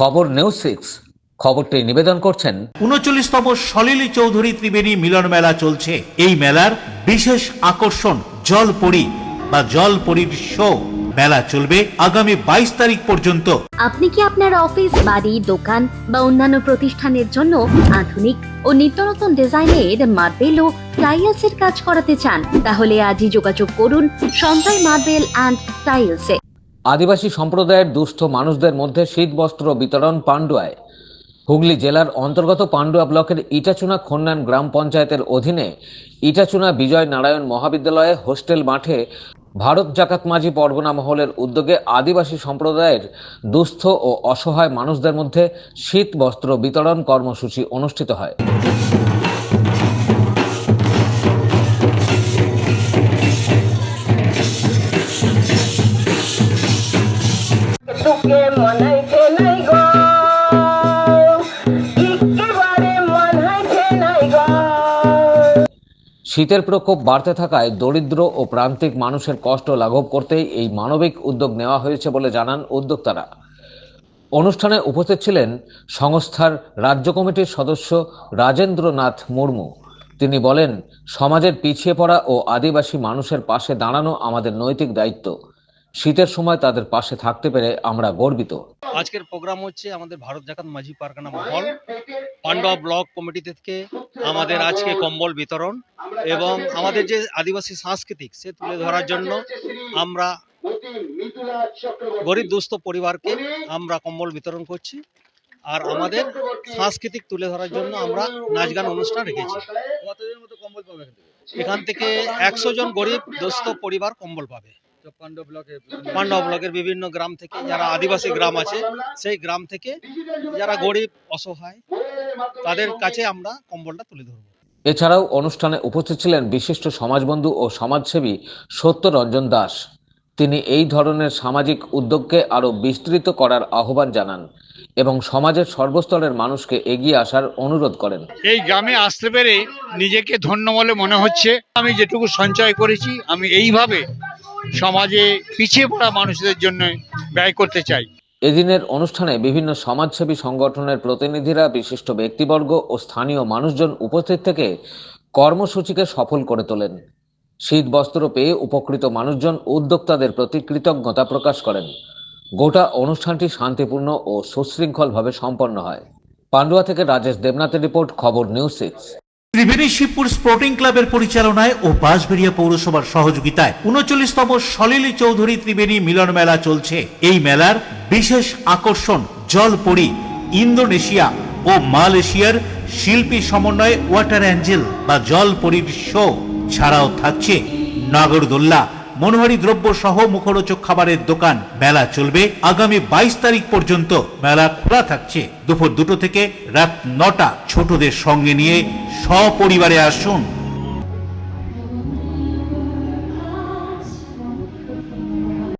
খবর news six. খবরটি নিবেদন করছেন উনচল্লিশতম সলিলি চৌধুরী ত্রিবেণী মিলন মেলা চলছে। এই মেলার বিশেষ আকর্ষণ জলপরি বা জলপরীর শো মেলা চলবে আগামী বাইশ তারিখ পর্যন্ত। আপনি কি আপনার অফিস বাড়ি দোকান বা অন্যান্য প্রতিষ্ঠানের জন্য আধুনিক ও নিত্য নতুন ডিজাইনের মার্বেল ও টাইলস এর কাজ করাতে চান? তাহলে আজই যোগাযোগ করুন সঞ্জয় মার্বেল অ্যান্ড টাইলসে। আদিবাসী সম্প্রদায়ের দুস্থ মানুষদের মধ্যে শীত বস্ত্র বিতরণ পাণ্ডুয়ায়। হুগলি জেলার অন্তর্গত পান্ডুয়া ব্লকের ইটাচুনা খন্নান গ্রাম পঞ্চায়েতের অধীনে ইটাচুনা বিজয় নারায়ণ মহাবিদ্যালয়ে হোস্টেল মাঠে ভারত জাকাত মাঝি পরগনা মহলের উদ্যোগে আদিবাসী সম্প্রদায়ের দুস্থ ও অসহায় মানুষদের মধ্যে শীত বস্ত্র বিতরণ কর্মসূচি অনুষ্ঠিত হয়। তোকে মনাইছে নাই গো। শীতের প্রকোপ বাড়তে থাকায় দরিদ্র ও প্রান্তিক মানুষের কষ্ট লাঘব করতেই এই মানবিক উদ্যোগ নেওয়া হয়েছে বলে জানান উদ্যোক্তারা। অনুষ্ঠানে উপস্থিত ছিলেন সংস্থার রাজ্য কমিটির সদস্য রাজেন্দ্রনাথ মুর্মু। তিনি বলেন, সমাজের পিছিয়ে পড়া ও আদিবাসী মানুষের পাশে দাঁড়ানো আমাদের নৈতিক দায়িত্ব। শীতের সময় তাদের পাশে থাকতে পেরে আমরা গর্বিত। আজকের প্রোগ্রাম হচ্ছে আমাদের ভারত জাকাত মাঝি পারগানা মহল পান্ডা ব্লক কমিটি থেকে আমাদের আজকে কম্বল বিতরণ এবং আমাদের যে আদিবাসী সাংস্কৃতিক সে তুলে ধরার জন্য আমরা গরিব দুস্থ পরিবারকে আমরা কম্বল বিতরণ করছি আর আমাদের সাংস্কৃতিক তুলে ধরার জন্য আমরা নাচ গান অনুষ্ঠান রেখেছি। এখান থেকে একশো জন গরিব দুস্থ পরিবার কম্বল পাবে। পান্ডব ব্লকের বিভিন্ন গ্রাম থেকে যারা আদিবাসী গ্রাম আছে সেই গ্রাম থেকে যারা গরিব অসহায় তাদের কাছে আমরা কম্বলটা তুলে ধরবো। এছাড়াও অনুষ্ঠানে উপস্থিত ছিলেন বিশিষ্ট সমাজবন্ধু ও সমাজসেবী সত্যরঞ্জন দাস। তিনি এই ধরনের সামাজিক উদ্যোগকে আরও বিস্তৃত করার আহ্বান জানান এবং সমাজের সর্বস্তরের মানুষকে এগিয়ে আসার অনুরোধ করেন। এই গ্রামে আসতে পেরে নিজেকে ধন্য বলে মনে হচ্ছে। আমি যেটুকু সঞ্চয় করেছি আমি এইভাবে সমাজে পিছিয়ে পড়া মানুষদের জন্য ব্যয় করতে চাই। এদিনের অনুষ্ঠানে বিভিন্ন সমাজসেবী সংগঠনের প্রতিনিধিরা, বিশিষ্ট ব্যক্তিবর্গ ও স্থানীয় মানুষজন উপস্থিত থেকে কর্মসূচিকে সফল করে তোলেন। শীত বস্ত্র পেয়ে উপকৃত মানুষজন উদ্যোক্তাদের প্রতি কৃতজ্ঞতা প্রকাশ করেন। গোটা অনুষ্ঠানটি শান্তিপূর্ণ ও সুশৃঙ্খলভাবে সম্পন্ন হয়। পান্ডুয়া থেকে রাজেশ দেবনাথের রিপোর্ট, খবর news six. Tribeni Shibpur sporting ক্লাবের পরিচালনায় ও বাঁশবেড়িয়া পৌরসভার সহযোগিতায় উনচল্লিশতম সলিলি চৌধুরী ত্রিবেণী মিলন মেলা চলছে। এই মেলার বিশেষ আকর্ষণ জলপরি, ইন্দোনেশিয়া ও মালয়েশিয়ার শিল্পী সমন্বয়ে ওয়াটার অ্যাঞ্জেল বা জলপরির শো ছাড়াও থাকছে নাগরদোল্লা। মনোহারি দ্রব্য সহ মুখরোচক খাবারের দোকান, মেলা চলবে। আগামী বাইশ তারিখ পর্যন্ত মেলা খোলা থাকছে। দুপুর দুটো থেকে রাত নটা ছোটদের সঙ্গে নিয়ে সপরিবারে আসুন।